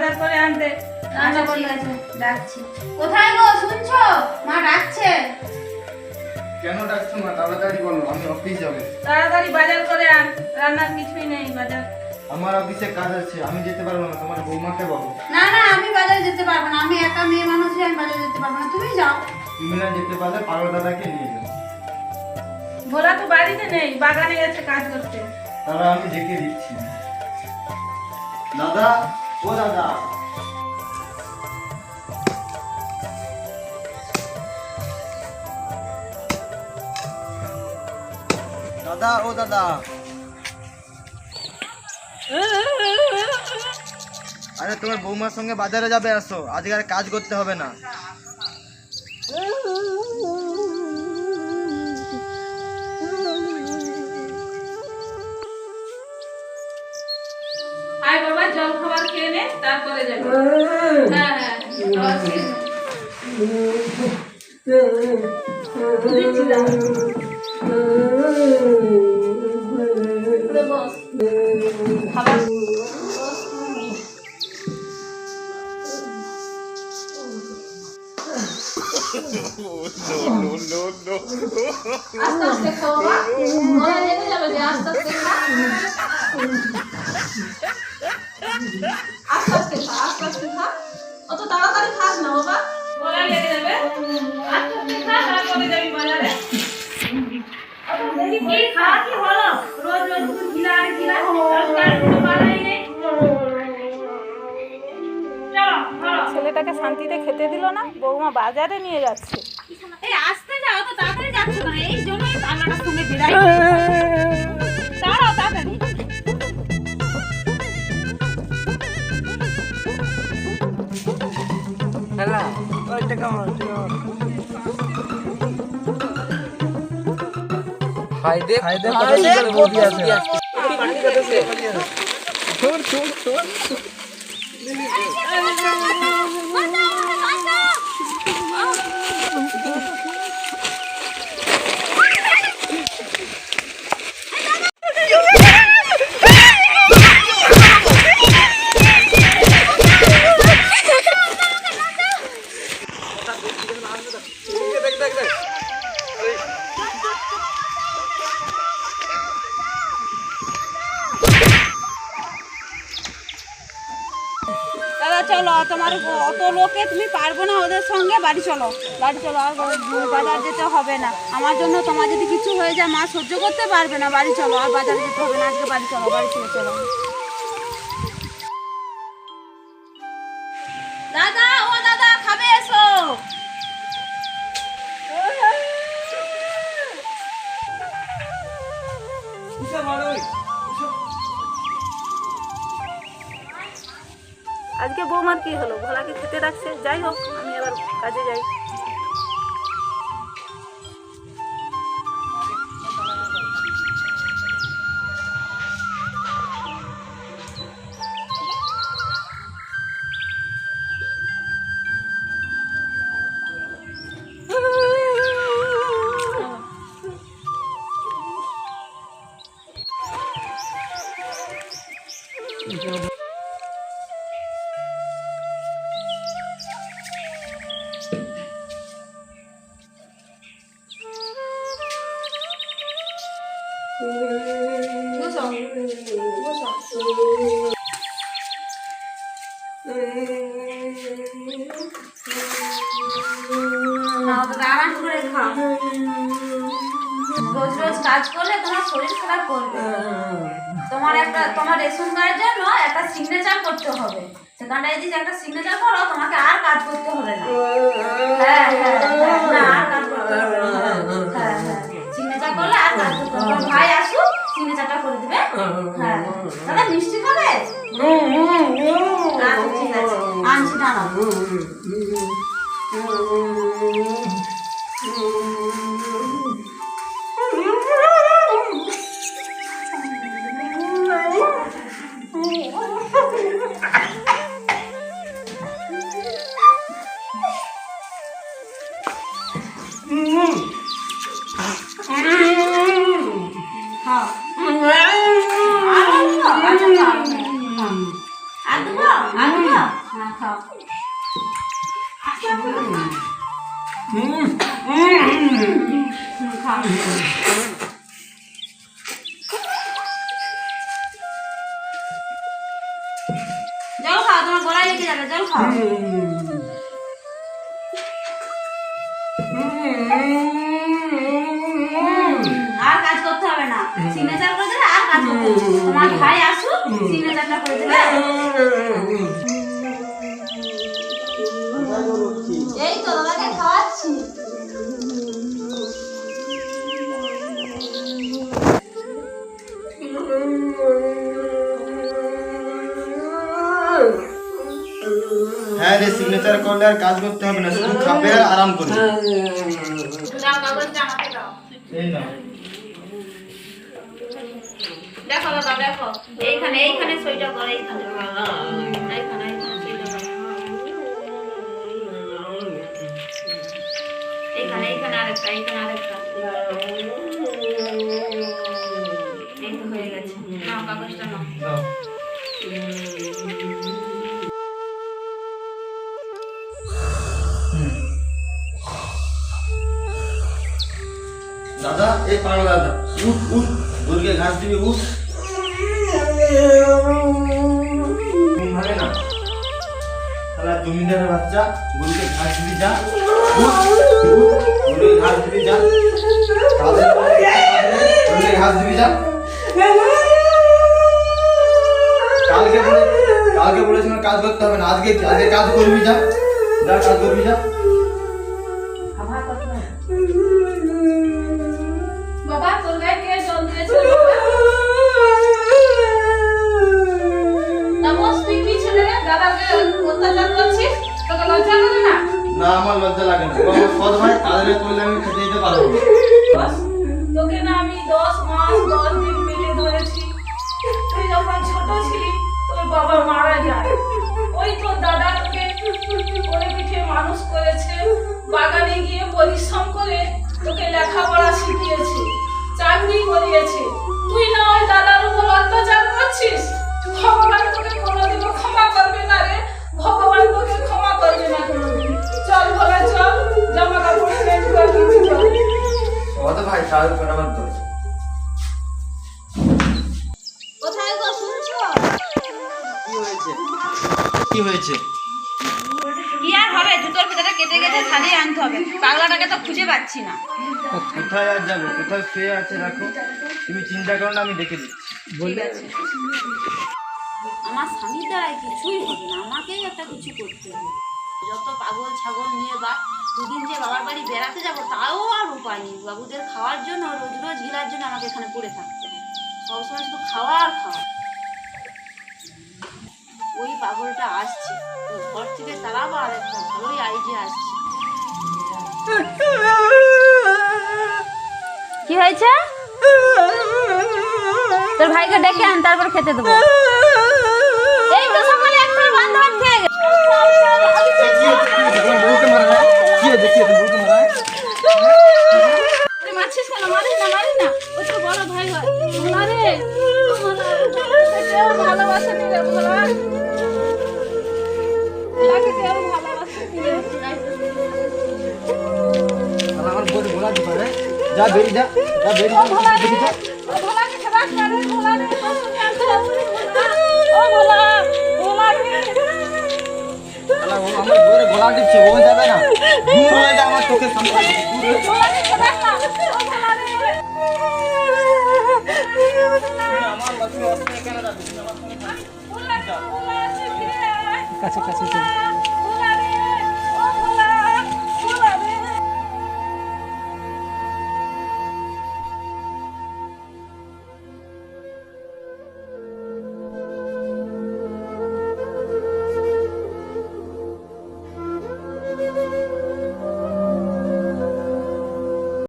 বাজার করে আনতে। রান্না আচ্ছা করতে ডাকছি। কোথায় গো? শুনছো? মা ডাকছে। কেন ডাকছো মা? তাড়াতাড়ি বলো আমি অফিস যাব। তাড়াতাড়ি বাজার করে আন। রান্নার কিছুই নেই বাজার। আমার অফিসে কাজ আছে আমি যেতে পারব না তোমার বৌমাকে বলো। না না আমি বাজারে যেতে পারব না। আমি একা মেয়ে মানুষ আমি বাজারে যেতে পারব না। তুমি যাও। তুমি না যেতে পারলে পাগল দাদাকে নিয়ে যাও। ভোলা তো বাড়িতে নেই বাগানে গেছে কাজ করতে। তারা আমি ডেকে দিচ্ছি। দাদা ও দাদা দাদা ও দাদা আরে তোমার বৌমার সঙ্গে বাজারে যাবে আসো। আজকে আর কাজ করতে হবে না। বাবা জল খাবার খেয়ে নে তারপরে যাবে হ্যাঁ হ্যাঁ খাবার। উঠে বস। খাবার আস্তে আস্তে খাও বাবা লেগে যাবে যে আস্তে আস্তে খা ছেলেটাকে শান্তিতে খেতে দিল না বৌমা বাজারে নিয়ে যাচ্ছে। फ़ायदे फ़ायदे कर को दिया से छोड़ छोड़ छोड़ পারব না ওদের সঙ্গে, বাড়ি চলো। বাড়ি চলো, আর বাজার যেতে হবে না। আমার জন্য তোমার যদি কিছু হয়ে যায়, মা সহ্য করতে পারবে না, বাড়ি চলো, আর বাজার যেতে হবে না, আজকে বাড়ি চলো, বাড়ি চলে, চলো। আজকে বৌমার কি হলো? ভোলাকে খেতে রাখছে যাই হোক আমি আবার কাজে যাই। করে রোজ রোজ কাজ করলে তোমার শরীর খারাপ করবে। তোমার একটা তোমার রেশন কার্ডের জন্য একটা সিগনেচার করতে হবে। সেখানটা যদি একটা সিগনেচার করো তোমাকে আর কাজ করতে হবে না। হ্যাঁ হ্যাঁ হ্যাঁ, আর কাজ করতে আর কাজ করতে হবে না। সিগনেচার করে দিলে আর কাজ করতে হবে তোমার ভাই আসুক সিগনেচারটা করে দিলে হ্যাঁ রে সিগনেচার করলে আর কাজ করতে হবে না শুধু খাবে আর আরাম করবে। দেখো দেখো। এইখানে এইখানে সইটা করে এইখানে। এইখানে। দাদা এই পাগল দাদা। উঠ উঠ গরুকে ঘাস দিবি উঠ। তাহলে জমিদারের বাচ্চা, গরুকে ঘাস দিবি যা। গরুকে ঘাস দিবি যা। গরুকে কালকে বলে কালকে কাজ করতে হবে না। আজকে আজকে কাজ করবি যা। কাজ করবি যা। বাবা, তোর গায়ে কে জল দিয়েছে বাবা তাপস তুই কি ছেলে রে? দাদাকে অত্যাচার করছিস তোকে লজ্জা করে না? না আমার লজ্জা লাগে না। আমার সৎ ভাই কাজে করলে আমি খেতে দিতে পারব তোকে না আমি দশ মাস দশ দিন পেটে ধরেছি। তুই যখন ছোট ছিলি তোর বাবা মারা যায়। ওই তোর দাদা তোকে পিঠে মানুষ করেছে বাগানে গিয়ে পরিশ্রম করে তোকে লেখাপড়া শিখিয়েছে চাকরি করিয়েছে। তুই না ওই দাদার উপর অত্যাচার হয়েছে। কি আর হবে? জুতোর ভিতরে কেটে কেটে সারিয়ে আনতে হবে। পাগলাটাকে তো খুঁজে পাচ্ছি না। কোথায় আর যাবে? কোথায় শুয়ে আছে রাখো। তুমি চিন্তা করো না আমি দেখে দিচ্ছি। আছে। আমার দ্বারাই কিছুই হবে না আমাকেই একটা কিছু করতে হবে। যত পাগল ছাগল নিয়ে বা দুদিন যে বাবার বাড়ি বেড়াতে যাব তাও আর উপায় নেই। বাবুদের খাওয়ার জন্য রোজ রোজ গিলার জন্য আমাকে এখানে পড়ে থাকতে হবে। সবসময় শুধু খাওয়া আর খাওয়া। ওই পাগলটা আসছে। ঘর থেকে তারাও আর একটা ভালোই আইডিয়া আসছে। কি হয়েছে? তোর ভাইকে ডেকে আন তারপর খেতে দেবো। এই তো সকালে একটা খেয়ে মারছিস কেন? মারিস না মারিস না। ও তো বড় ভাই হয়। ভালোবাসে ভোলা আমার বউকে বলা দিতে পারে। যা বেরিয়ে যা যা বেরিয়ে ও যা ভোলা দেখি যা। ভোলাকে খেলাস ভোলা ভোলা ও ভোলা ভোলা আমার যাবে না। দূর হয়ে যা আমার চোখের সামনে। দূর ভোলা আমার লক্ষ্মী অস্ত্রে কেন যাবে আমার ভোলা ভোলা কাছে কাছে